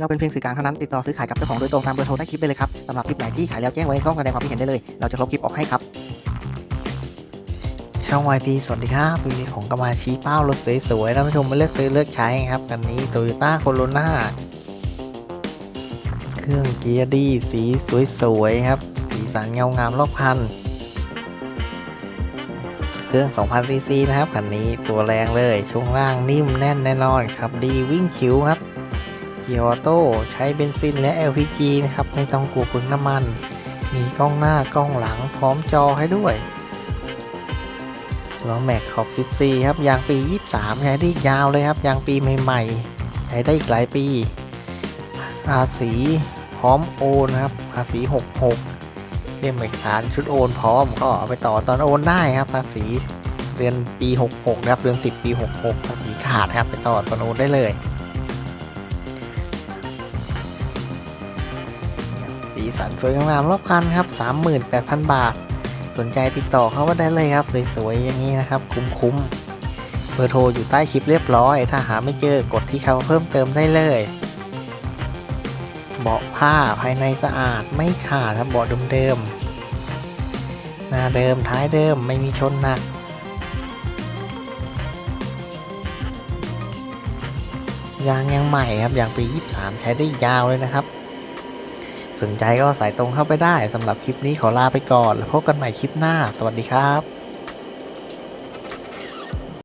เราเป็นเพียงสื่อกลางเท่านั้นติดต่อซื้อขายกับเจ้าของโดยตรงตามเบอร์โทรใต้คลิปได้เลยครับสำหรับคลิปไหนที่ขายแล้วแจ้งไว้ในช่องแสดงความคิดเห็นได้เลย เราจะลบคลิปออกให้ครับ ช่อง YT สวัสดีครับวันนี้ของกมาชี้เป้ารถสวยๆท่านผู้ชมมาเลือกซื้อเลือกใช้ครับคันนี้ Toyota Corolla เครื่องเกียร์ดีสีสวยๆครับสีสันเงางามรอบคันเครื่อง 2,000ซีซีนะครับคันนี้ตัวแรงเลยช่วงล่างนิ่มแน่นแน่นอนครับ ดีวิ่งชิวครับ เกียร์ออโต้ใช้เบนซินและ LPG นะครับไม่ต้องกลัวปึงน้ำมัน มีกล้องหน้ากล้องหลังพร้อมจอให้ด้วยล้อแม็กขอบ 14 ครับ ยางปี 23 ใช้ได้ยาวเลยครับ ยางปีใหม่ๆ ใช้ได้อีกหลายปีภาษีพร้อมโอนนะครับภาษี66เล่มเอกสารชุดโอนพร้อมก็เอาไปต่อตอนโอนได้ครับ ภาษีเดือนปี 66 นะครับ เดือน 10 ปี 66 ภาษีขาดครับ ไปต่อตอนโอนได้เลย สีสันสวยงามรอบคันครับ 38,000 บาท สนใจติดต่อเข้าก็ได้เลยครับ สวยๆ อย่างนี้นะครับ คุ้มๆ เบอร์โทรอยู่ใต้คลิปเรียบร้อย ถ้าหาไม่เจอกดที่คำเพิ่มเติมได้เลยเบาะผ้าภายในสะอาดไม่ขาดครับเบาะเดิมๆหน้าเดิมท้ายเดิมไม่มีชนหนักยางยังใหม่ครับยางปี 23 ใช้ได้ยาวเลยนะครับ สนใจก็สายตรงเข้าไปได้สำหรับคลิปนี้ขอลาไปก่อน แล้วพบกันใหม่คลิปหน้า สวัสดีครับ